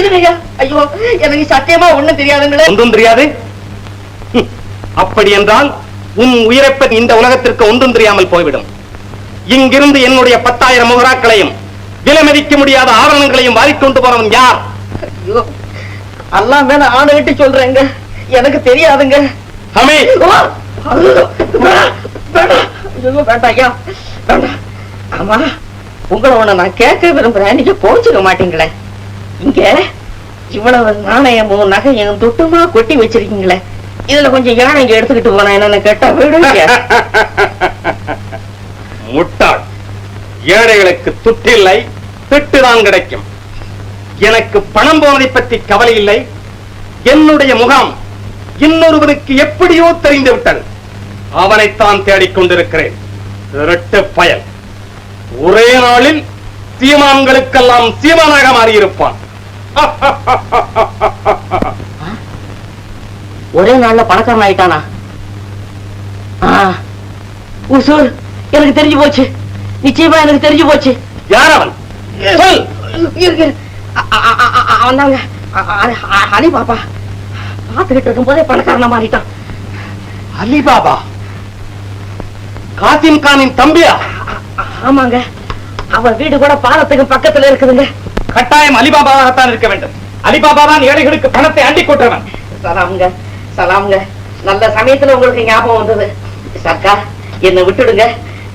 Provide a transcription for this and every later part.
இருங்க ஐயோ? எனக்கு சத்தியமா ஒண்ணும் தெரியாதுங்களே. ஒன்றும் தெரியாது. அப்படி என்றால் உன் உயிரைப்பன் இந்த உலகத்திற்கு ஒன்றும் தெரியாமல் போய்விடும். இங்கிருந்து என்னுடைய பத்தாயிரம் முகராக்களையும் விலைமதிக்க முடியாத ஆவணங்களையும் வாரிக்கொண்டு போறவன் யார்? ஐயோ எல்லாம் மேல ஆணையிட்டு சொல்றேங்க. எனக்கு தெரியாதுங்க. ஹமி! வேண்டாம் ஆமா உங்களை ஒண்ணு நான் கேட்க விரும்புறேன். நீங்க கோச்சுக்க மாட்டீங்களே. இங்க இவ்வளவு நாணயமும் நகையும் துட்டுமா கொட்டி வச்சிருக்கீங்களே. இதுல கொஞ்சம் யானைங்க எடுத்துக்கிட்டு போனா என்னன்னு கேட்டா வீடு முட்டாள். ஏழைகளுக்கு துட்டில்லை திட்டுதான் கிடைக்கும். எனக்கு பணம் போவதை பற்றி கவலை இல்லை. என்னுடைய முகாம் இன்னொருவனுக்கு எப்படியோ தெரிந்து விட்டது. அவனைத்தான் தேடிக் கொண்டிருக்கிறேன். பயல். ஒரே நாளில் சீமான்களுக்கெல்லாம் சீமானாக மாறியிருப்பான். ஒரே நாள்ல பணக்காரன் ஆயிட்டானா? உசூர் எனக்கு தெரிஞ்சு போச்சு. நிச்சயமா எனக்கு தெரிஞ்சு போச்சு. யார் அவன்? சொல். இருக்கு அவன் தாங்க. அலி பாப்பா. பார்த்துக்கிட்டு இருக்கும் போதே பணக்காரனா மாறிட்டான். அலிபாபா காசிம் கானின் தம்பியா? ஆமாங்க. அவன் வீடு கூட பாலத்துக்கு பக்கத்துல இருக்குதுங்க. கட்டாயம் அலிபாபாவாகத்தான் இருக்க வேண்டும். அலிபாபா தான் ஏழைகளுக்கு பணத்தை அண்டி கொட்டவன். சலாமுங்க சலாமுங்க. நல்ல சமயத்துல உங்களுக்கு ஞாபகம் வந்தது. சர்க்கார் என்னை விட்டுடுங்க.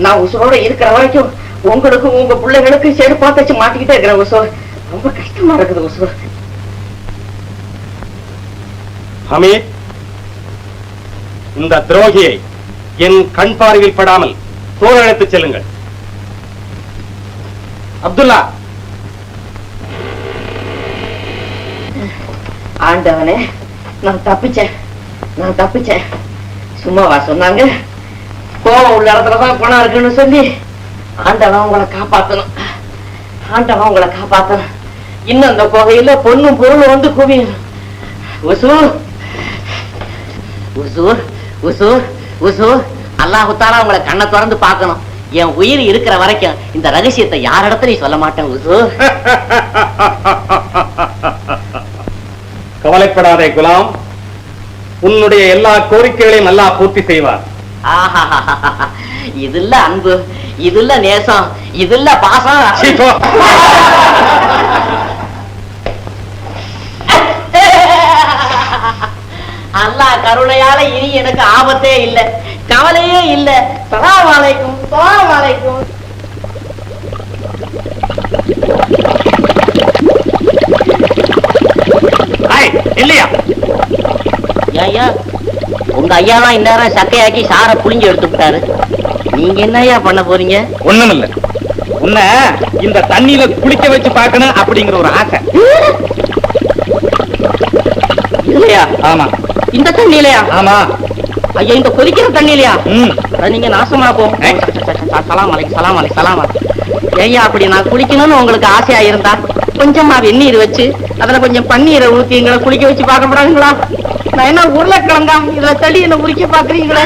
நான் உசுரோட இருக்கிற வரைக்கும் உங்களுக்கும் உங்க பிள்ளைகளுக்கும் செருப்பா தச்சு மாட்டிக்கிட்டே இருக்கிறேன் உசூர். ரொம்ப கஷ்டமா இருக்குது உசூர். ஹமீத் இந்த துரோகியை என் கண் பார்வையில் படாமல் தோல் அழைத்துச் செல்லுங்கள். அப்துல்லா ஆண்டவனே நான் தப்பிச்சேன். நான் தப்பிச்சேன். சும்மாவா சொன்னாங்க? கோவம் உள்ள இடத்துலதான் பணம் இருக்குன்னு சொல்லி ஆண்டவன் உங்களை காப்பாத்தணும். ஆண்டவன் உங்களை காப்பாத்தணும். இன்னும் அந்த கோகையில பொண்ணும் பொருளும் வந்து குவியும். உசூர் உசூர் உசூர் உசூர் அல்லாஹு தாலா உங்களை கண்ணை திறந்து பார்க்கணும். என் உயிர் இருக்கிற வரைக்கும் இந்த ரகசியத்தை யாரிடத்துலையும் சொல்ல மாட்டேன் உசூர் கவலைப்படாதே குலாம். உன்னுடைய எல்லா கோரிக்கைகளையும் அல்லாஹ் பூர்த்தி செய்வார். இதுல்ல அன்பு இதுல்ல நேசம் இதுல்ல பாசம். அல்லாஹ் கருணையால இனி எனக்கு ஆபத்தே இல்ல கவலையே இல்ல. சலாம் அலைக்கும் சலாம் அலைக்கும் ஐய், இல்லையா? ஐயா உங்க ஐயா தான் இந்நேரம் சக்கையாக்கி சாரை புளிஞ்சு எடுத்து விட்டாரு நீங்க என்ன ஐயா பண்ண போறீங்க? ஒண்ணுமில்ல. உன்னை இந்த தண்ணியில குளிக்க வச்சு பார்க்கணும் அப்படிங்கிற ஒரு ஆசை. இல்லையா ஆமா. இந்த தண்ணியிலையா? ஆமா. ஐயா இந்த கொதிக்கிற தண்ணியிலையா? நீங்க நாசமா போ. ஏய். சலாம் அலைக்கு சலாம் அலை சலாம் அலை ஐயா அப்படி நான் குளிக்கணும்னு உங்களுக்கு ஆசையா இருந்தா? கொஞ்சமா வெந்நீர் வச்சு அதுல கொஞ்சம் பன்னீரை ஊத்தி எங்களை குளிக்க வச்சு பார்க்க போறாங்களா நான் என்ன உருளைக்கிழங்கா? இதுல தள்ளி என்ன உரிக்க பாக்குறீங்களா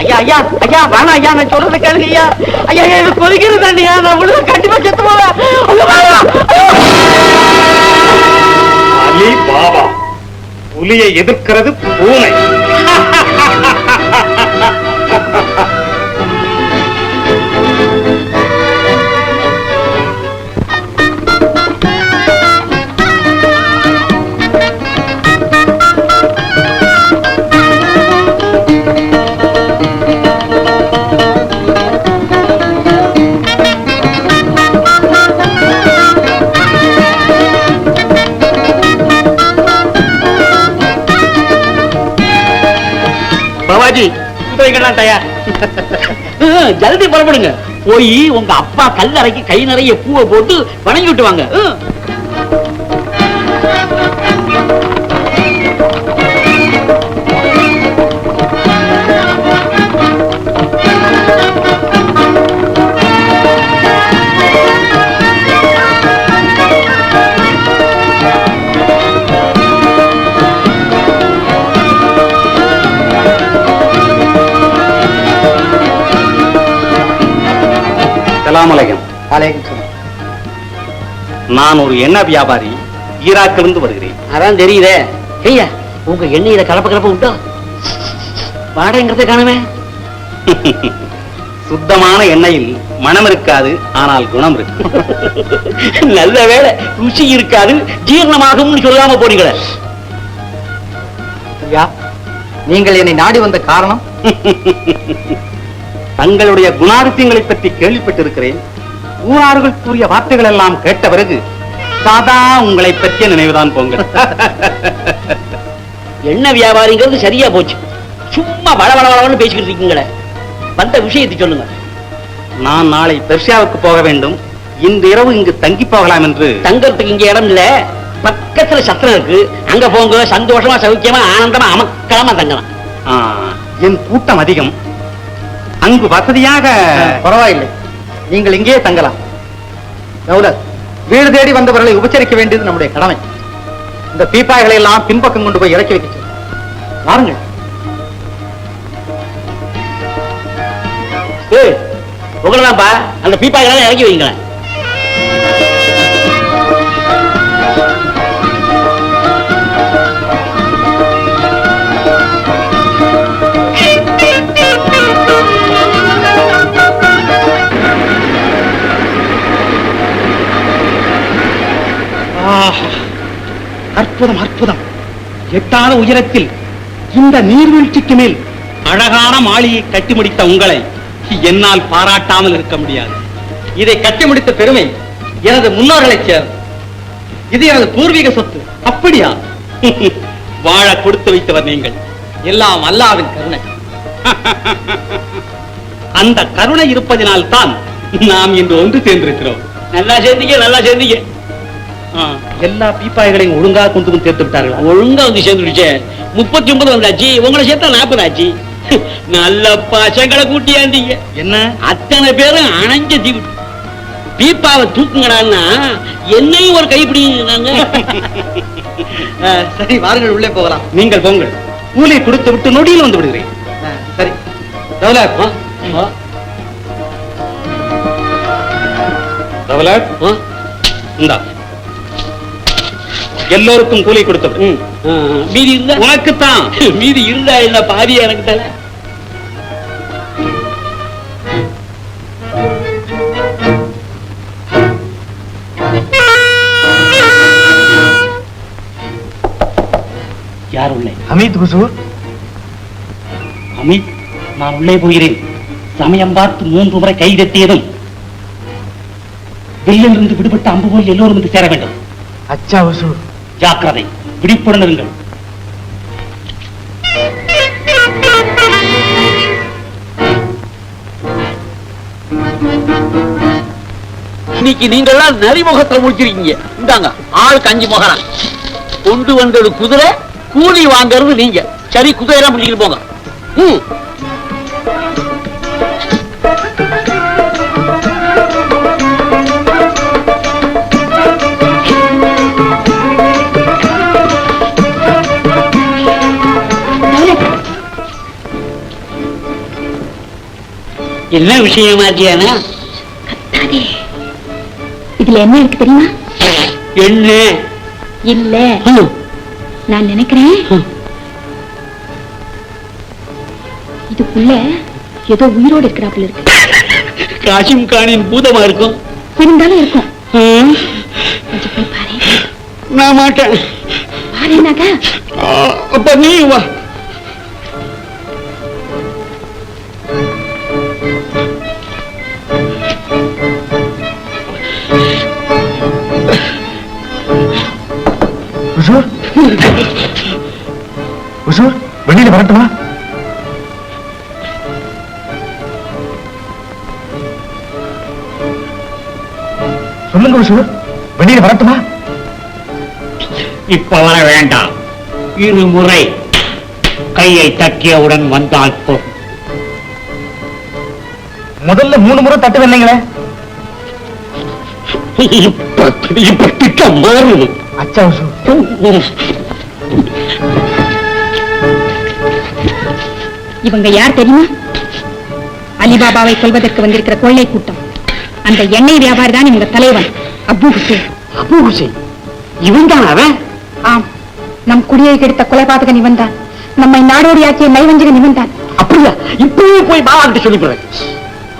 ஐயா ஐயா ஐயா வேணா ஐயா நான் சொல்றத கேளுங்க ஐயா. ஐயா ஐயா இது கொதிக்கிறது தண்ணியா நான் உள்ள கண்டிப்பா செத்து போவேன். அலி பாபா புலியை எதிர்க்கிறது பூனை. குதிரைகள்லாம் தயார். ஜல்தி புறப்படுங்க. போய் உங்க அப்பா கல்லறைக்கு கை நிறைய பூவை போட்டு வணங்கி விட்டு சலாம் அலைக்கும். வாலேக்கும் நான் ஒரு எண்ணெய் வியாபாரி ஈராக்கிலிருந்து வருகிறேன். அதான் தெரியுதே. ஐயா உங்க எண்ணெயில கலப்ப கலப்ப விட்டா வாடகைங்கிறத காணுமே. சுத்தமான எண்ணெயில் மனம் இருக்காது ஆனால் குணம் இருக்கு. நல்ல வேளை ருசி இருக்காது ஜீரணமாகும்னு சொல்லாம போனீங்களே. ஐயா நீங்கள் என்னை நாடி வந்த காரணம்? தங்களுடைய குணாதிசயங்களை பற்றி கேள்விப்பட்டிருக்கிறேன். ஊரார்கள் கூறிய வார்த்தைகள் எல்லாம் கேட்ட பிறகு சாதா உங்களை பற்றிய நினைவுதான் போங்க என்ன வியாபாரிங்கிறது சரியா போச்சு. சும்மா வள பேசிக்கிட்டு இருக்கீங்களே. வந்த விஷயத்தை சொல்லுங்க. நான் நாளை பெர்ஷியாவுக்கு போக வேண்டும். இந்த இரவு இங்கு தங்கி போகலாம் என்று. தங்கறதுக்கு இங்க இடம் இல்ல. பக்கத்துல சத்திரம் இருக்கு. அங்க போங்க. சந்தோஷமா சௌக்கியமா ஆனந்தமா அமக்கலமா தங்கலாம். என் கூட்டம் அதிகம். அங்கு வசதியாக பரவாயில்லை. நீங்கள் இங்கேயே தங்கலாம். தௌலத் வீடு தேடி வந்தவர்களை உபச்சரிக்க வேண்டியது நம்முடைய கடமை. இந்த பீப்பாய்களை எல்லாம் பின்பக்கம் கொண்டு போய் இறக்கி வைக்க. வாருங்கள். உங்களதான்ப்பா அந்த பீப்பாய்களை இறக்கி வைங்களேன். அற்புதம் அற்புதம். எட்டாத உயரத்தில் இந்த நீர்வீழ்ச்சிக்கு மேல் அழகான மாளிகை கட்டி முடித்த உங்களை என்னால் பாராட்டாமல் இருக்க முடியாது. இதை கட்டி முடித்த பெருமை எனது முன்னோர்களை சேரும் இது எனது பூர்வீக சொத்து. அப்படியா? வாழ கொடுத்து வைத்தவர் நீங்கள். எல்லாம் அல்லாவின் கருணை. அந்த கருணை இருப்பதனால் தான் நாம் இன்று ஒன்று சேர்ந்திருக்கிறோம். நல்லா சேர்ந்தீங்க நல்லா சேர்ந்தீங்க. எல்லா பீப்பாய்களையும் ஒழுங்காக கொண்டு வந்து சேர்த்து விட்டார்களா. ஒழுங்கா வந்து சேர்ந்துடுச்சே முப்பத்தி ஒன்பது வந்தாச்சு உங்களை சேர்த்தா நாற்பது ஆச்சு. நல்ல பசங்களை கூட்டியாந்தீங்க. என்ன? அத்தனை பேரும் அணைஞ்ச தீவு பீப்பாவை தூக்குங்கடான்னா என்னையும் ஒரு கைப்பிடிங்க சரி வாருங்கள் உள்ளே போகலாம். நீங்கள் போங்கள். கூலி கொடுத்து விட்டு நொடியில் வந்து விடுகிறேன். சரி. தௌலத் ரவலட் இந்தா. எல்லோருக்கும் கூலி கொடுத்து விடு மீதி இருந்தா? உனக்குத்தான். மீதி இருந்தா என்ன பாதியா எனக்கு தல யார் உள்ளே அமித் குசூர். அமித் நான் உள்ளே போகிறேன். சமயம் பார்த்து மூன்று முறை கை தட்டியதும். வில்லிலிருந்து விடுபட்ட அம்பு போல் எல்லோரும் வந்து சேர வேண்டும். அச்சா குசூர். ஜாக்கிரதை. விழிப்புடன் இருங்கள். இன்னைக்கு நீங்க எல்லாம் நரிமுகத்துல முடிச்சிருக்கீங்க. இந்தாங்க ஆளுக்கு அஞ்சு முகரம் கொண்டு வந்தது குதிரை கூலி வாங்குறது நீங்க. சரி குதிரை எல்லாம் பிடிக்கிட்டு போங்க. ம் என்ன விஷயமாச்சியானா கத்தாதே. இதுல என்ன இருக்கு தெரியுமா? என்ன? இல்ல. நான் நினைக்கிறேன் இதுக்குள்ள ஏதோ உயிரோடு இருக்கிறாப்புல இருக்கு. காசிம் கானின் பூதமா இருக்கும். இருந்தாலும் இருக்கும். கொஞ்சம் போய் பாரு. நான் மாட்டேன். பாருனாக்கா அப்ப நீ வா. வெளியில வரட்டுமா? இப்ப வர வேண்டாம். இருமுறை கையை தட்டியவுடன் வந்தால் போதும். முதல்ல மூணு முறை தட்டு வந்தீங்களே அச்சா இவங்க யார் தெரியுமா? அலிபாபாவை கொல்வதற்கு வந்திருக்கிற கொள்ளை கூட்டம். அந்த எண்ணெய் வியாபாரி தான் இவங்க தலைவன். அபு ஹுசேன். அபு இவன் தான் அவன். ஆம். நம் குடியை கெடுத்த கொலைபாதகன் இவன் தான் நம்மை நாடோடியாக்கிய நைவஞ்சகன் இவன் தான் அப்படியா? இப்பவே போய் பாபாக்கிட்ட சொல்லிப்படுறேன்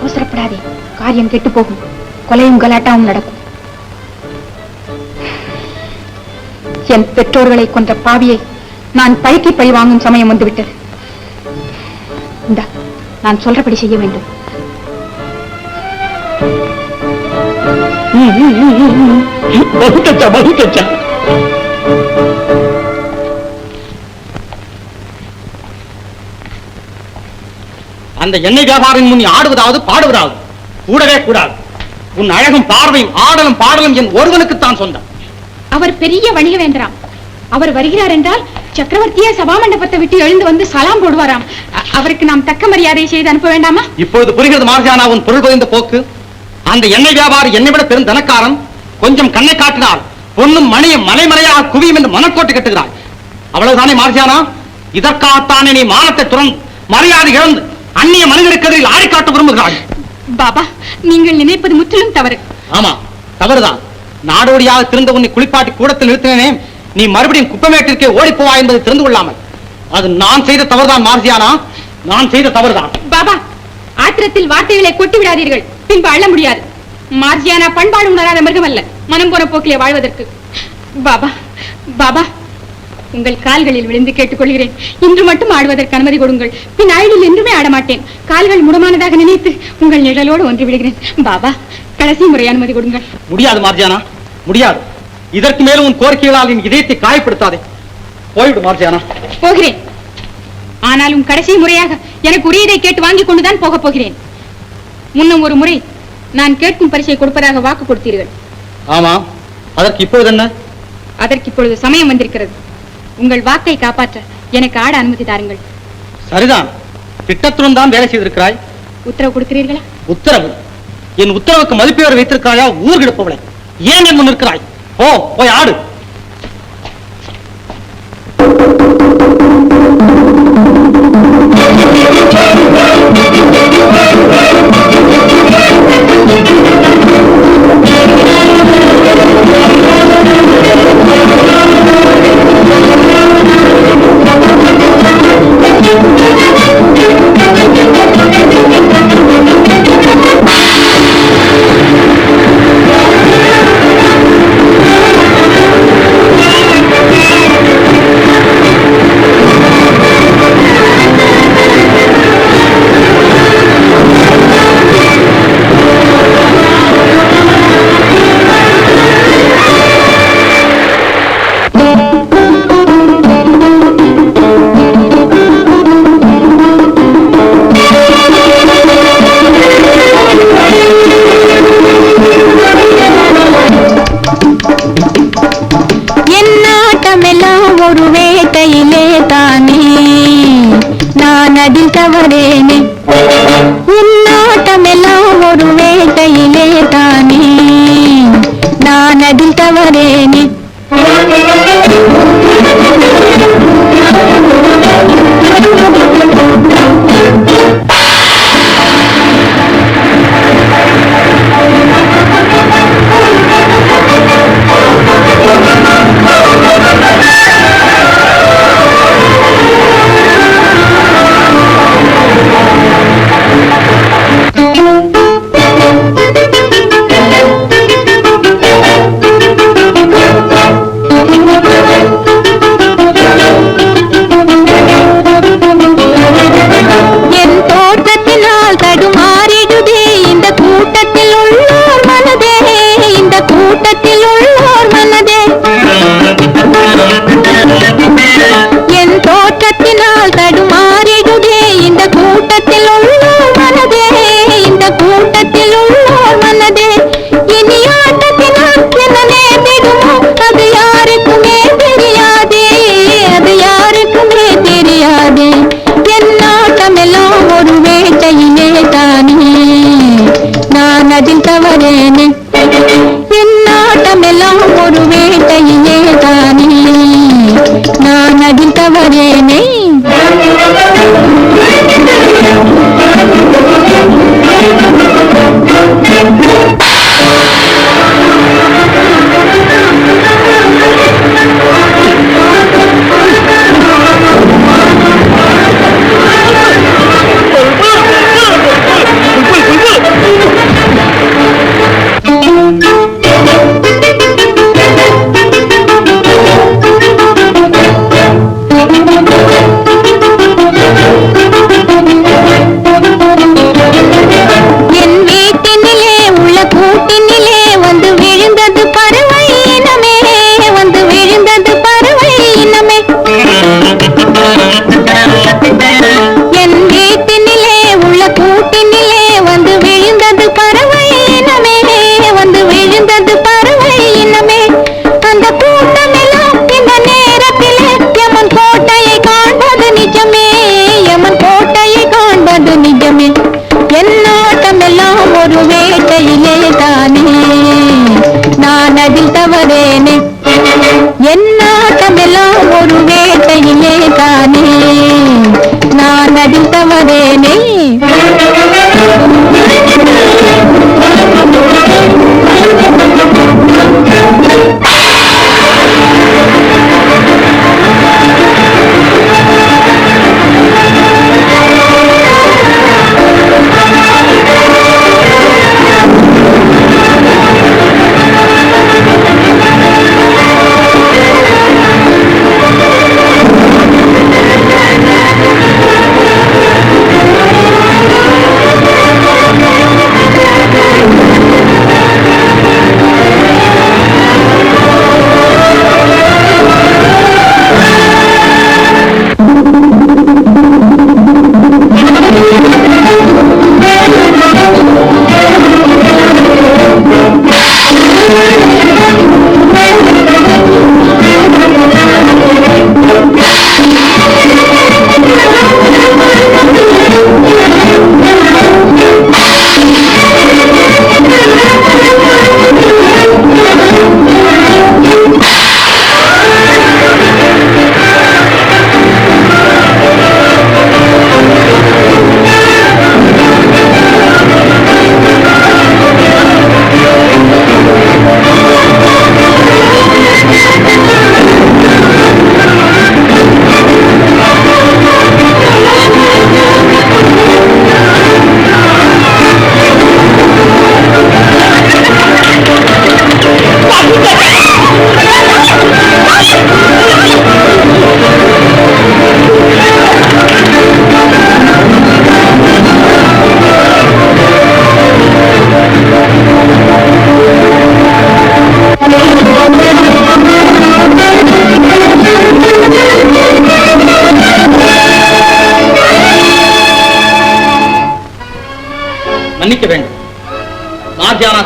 அவசரப்படாதே. காரியம் கெட்டு போகும் கொலையும் கலாட்டாவும் நடக்கும். என் பெற்றோர்களை கொன்ற பாவியை நான் பழிக்கு பழி வாங்கும் சமயம் வந்துவிட்டது. இந்த நான் சொல்றபடி செய்ய வேண்டும். Mm-hmm. மகுக்கச்சா மகுக்கச்சா அந்த எண்ணெய் வியாபாரின் முன் ஆடுவதாவது பாடுவதாவது? கூடவே கூடாது. உன் அழகும் பார்வையும் ஆடலும் பாடலும் என் ஒருவனுக்குத்தான் சொந்தம். அவர் பெரிய வணிக வேண்டாம் அவர் வருகிறார் என்றால் சக்கரவர்த்தியே சபா மண்டபத்தை விட்டு எழுந்து வந்து சலாம் போடுவாராம். அவருக்கு நாம் தக்க மரியாதை செய்து அனுப்ப வேண்டாமா? இப்பொழுது புரிகிறது மார்ஜானா உன் பொருள் புரிந்த போக்கு? அந்த எண்ணெய் வியாபாரி என்னை விட பெரும் தனக்காரன். கொஞ்சம் கண்ணை காட்டினால் பொண்ணும் மணியும் மலைமலையாக குவியும் என்று மனக்கோட்டை கட்டுகிறாய் அவ்வளவுதானே மார்ஜானா இதற்காகத்தானே நீ மானத்தை துறந்து மரியாதை இழந்து அந்நிய மனிதனுக்கெதிரில் ஆடி காட்ட விரும்புகிறாய்? பாபா நீங்கள் நினைப்பது முற்றிலும் தவறு. ஆமா தவறுதான். நாடோடியாக திருந்த உன்னை குளிப்பாட்டி கூடத்தில் நிறுத்தினேனே நீ மறுபடியும் குப்பமேட்டிற்கே ஓடி போவா என்பதை தெரிந்து கொள்ளாமல். அது நான் செய்த தவறுதான் மார்ஜியானா? நான் செய்த தவறுதான். பாபா ஆத்திரத்தில் வார்த்தைகளை கொட்டி விடாதீர்கள் பின்பு அள்ள முடியாது. மார்ஜியானா பண்பாடு உணராத மிருகம் அல்ல மனம் போன போக்கிலே வாழ்வதற்கு. பாபா பாபா உங்கள் கால்களில் விழுந்து கேட்டுக்கொள்கிறேன். இன்று மட்டும் ஆடுவதற்கு அனுமதி கொடுங்கள். பின் ஆயுளில் என்றுமே ஆடமாட்டேன். கால்கள் முடமானதாக நினைத்து உங்கள் நிழலோடு ஒன்று விடுகிறேன். பாபா கடைசி முறை அனுமதி கொடுங்கள். முடியாது மார்ஜியானா. முடியாது. இதற்கு மேலும் உன் கோரிக்கைகளால் என் இதயத்தை காயப்படுத்தாதே. போய்விடு மார்ஜியானா. போகிறேன். ஆனாலும் கடைசி முறையாக எனக்கு உரியதை கேட்டு வாங்கிக் கொண்டுதான் போகப் போகிறேன். முன்னும் ஒரு முறை நான் கேட்கும் பரிசை கொடுப்பதாக வாக்கு கொடுத்தீர்கள். ஆமா. அதற்கு இப்பொழுது என்ன? அதற்கு இப்பொழுது சமயம் வந்திருக்கிறது. உங்கள் வாக்கை காப்பாற்ற எனக்கு ஆட அனுமதி தாருங்கள். சரிதான். திட்டத்துடன் தான் வேலை செய்திருக்கிறாய். உத்தரவு கொடுக்கிறீர்களா? உத்தரவு. என் உத்தரவுக்கு மதிப்பேறு வைத்திருக்கிறாயா? ஊர் கிடப்பவளை ஏன் என் முன் இருக்கிறாய் போ போய் ஆடு. நான் அதில் தவறேனே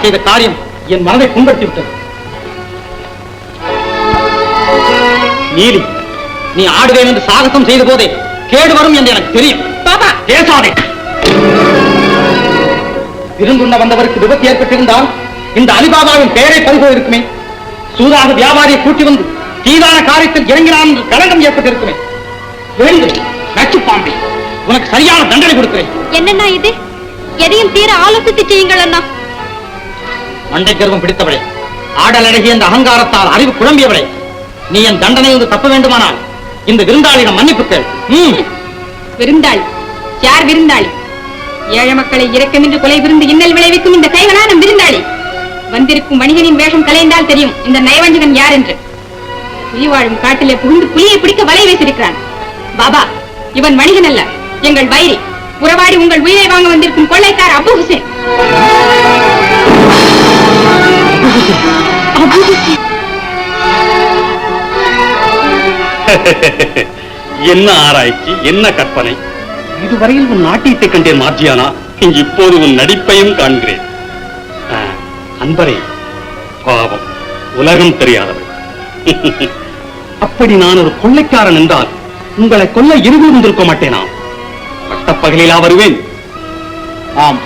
செய்த காரியம் என் மனதை புண்படுத்தி விட்டது. நீலி நீ ஆடுவேன் என்று சாகசம் செய்த போதே கேடு வரும் என்று எனக்கு தெரியும். பாபா! பேசாதே. விருந்துண்ண வந்தவருக்கு விபத்து ஏற்பட்டிருந்தால் இந்த அலிபாபாவின் பெயரை பறிபோய் இருக்குமே. சூதாத வியாபாரியை கூட்டி வந்து தீதான காரியத்தில் இறங்கினான் என்று களங்கம் ஏற்பட்டிருக்குமே. எழுந்து நச்சு பாம்பே உனக்கு சரியான தண்டனை கொடுக்கிறேன். என்னண்ணா இது? எதையும் தீர ஆலோசித்து செய்யுங்கள் அண்ணா. மண்டை கர்வம் பிடித்தவளே. ஆடல் அழகிய இந்த அகங்காரத்தால் அறிவு குழம்பியவளே. நீ என் தண்டனையிலிருந்து தப்ப வேண்டுமானால் இந்த விருந்தாளிடம் மன்னிப்பு கேள். விருந்தாளி. யார் விருந்தாளி? ஏழை மக்களை இரக்கமின்றி கொலை விருந்து இன்னல் விளைவிக்கும் இந்த கைவனான விருந்தாளி. வந்திருக்கும் வணிகனின் வேஷம் கலைந்தால் தெரியும் இந்த நயவஞ்சகன் யார் என்று புலி வாழும் காட்டிலே புகுந்து புலியை பிடிக்க வலை வைத்திருக்கிறான் பாபா இவன் வணிகன் அல்ல. எங்கள் வைரி உறவாடி உங்கள் உயிரை வாங்க வந்திருக்கும் கொள்ளைக்கார் அபு ஹுசேன். என்ன ஆராய்ச்சி என்ன கற்பனை? இதுவரையில் உன் நாட்டியத்தை கண்டேன் மார்ஜியானா. இப்போது உன் நடிப்பையும் காண்கிறேன். அன்பரே பாவம் உலகம் தெரியாதவள். அப்படி நான் ஒரு கொள்ளைக்காரன் என்றால் உங்களை கொல்ல இருகு வந்திருக்க மாட்டேனா? பட்டப்பகலிலா வருவேன். ஆம்.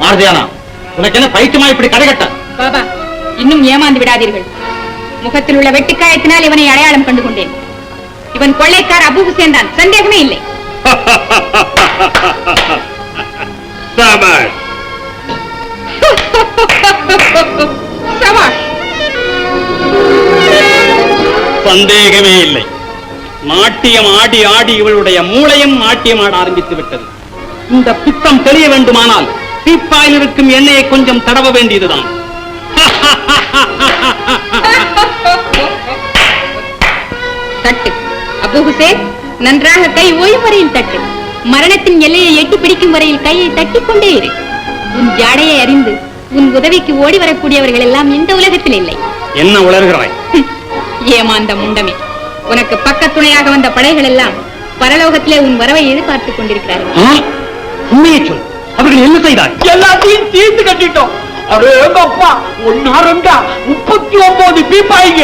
மார்ஜியானா உனக்கு என்ன பைத்தியமா இப்படி கதை கட்ட? பாபா இன்னும் ஏமாந்து விடாதீர்கள். முகத்தில் உள்ள வெட்டுக்காயத்தினால் இவனை அடையாளம் கண்டு கொண்டேன் இவன் கொள்ளைக்கார அபு ஹுசேன் தான். சந்தேகமே இல்லை. சந்தேகமே இல்லை. நாட்டியம் ஆடி ஆடி இவளுடைய மூளையும் நாட்டியம் ஆட ஆரம்பித்து விட்டது. இந்த பித்தம் தெரிய வேண்டுமானால் தீப்பாயில் இருக்கும் எண்ணெயை கொஞ்சம் தடவ வேண்டியதுதான். தட்டு. அபு ஹுசேன் நன்றாக கை ஓயும் வரையில் தட்டு. மரணத்தின் எல்லையை எட்டி பிடிக்கும் வரையில் கையை தட்டிக் கொண்டே இரு. உன் ஜாடையை அறிந்து உன் உதவிக்கு ஓடி வரக்கூடியவர்கள் எல்லாம் இந்த உலகத்தில் இல்லை. என்ன உளறுகிறாய்? ஏமாந்த முண்டமே. உனக்கு பக்கத்துணையாக வந்த படைகள் எல்லாம் பரலோகத்திலே உன் வரவை எதிர்பார்த்துக் கொண்டிருக்கிறார்கள்? உண்மையை சொல். அவர்கள் என்ன செய்தார் எல்லாத்தையும் தீர்த்து கட்டிட்டோம் அடே எங்க அப்பா ஒன்னா ரெண்டா முப்பத்தி ஒன்பது பீப்பாய்ங்க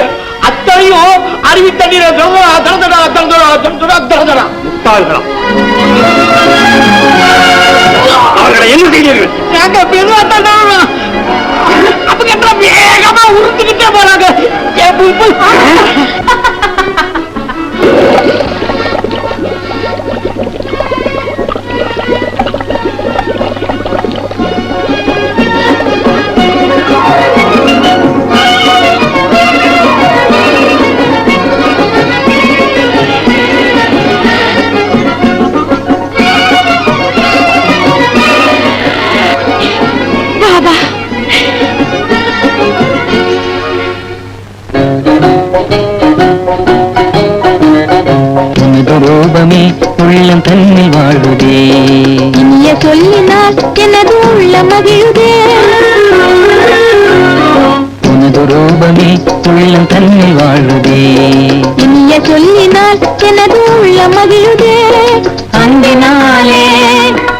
அத்தனையும் அருவி தண்ணீரை தரதரா தரதரா தரதரா தரதரா தரதரா முட்டாள்களா அவர்களை என்ன செய்தீர்கள் நாங்க என்ன வேகமா உருட்டுக்கிட்டே போறாங்க உள்ளம் தன்னில் வாழுதே. இனிய சொல்லினால் எனது உள்ள மகிழுதே. உனது ரூபமே உள்ளம் தன்னில் வாழுதே. இனிய சொல்லினால் எனது உள்ள மகிழுதே. அன்பினாலே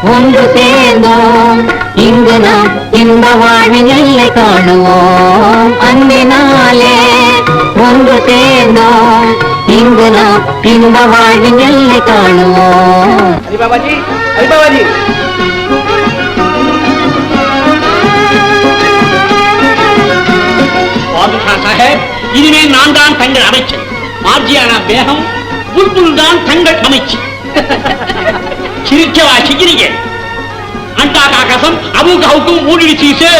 ஒன்று சேர்ந்தோம். இங்கு நாம் இன்ப வாழ்வின் எல்லை காணுவோம். அன்பினாலே ஒன்று சேர்ந்தோம். இங்கு நாம் இன்ப வாழ்வின் எல்லை காணுவோம் பாதுஷா சாஹேப் இனிமேல் நான் தான் தங்கள் அமைச்சர். மார்ஜியானா பேகம் புல்புல் தான் தங்கள் அமைச்சு சிரிக்கவா சிரிக்கிறீங்க அண்டா காக்கசம் அபு கவுக்கும் மூடி சீசு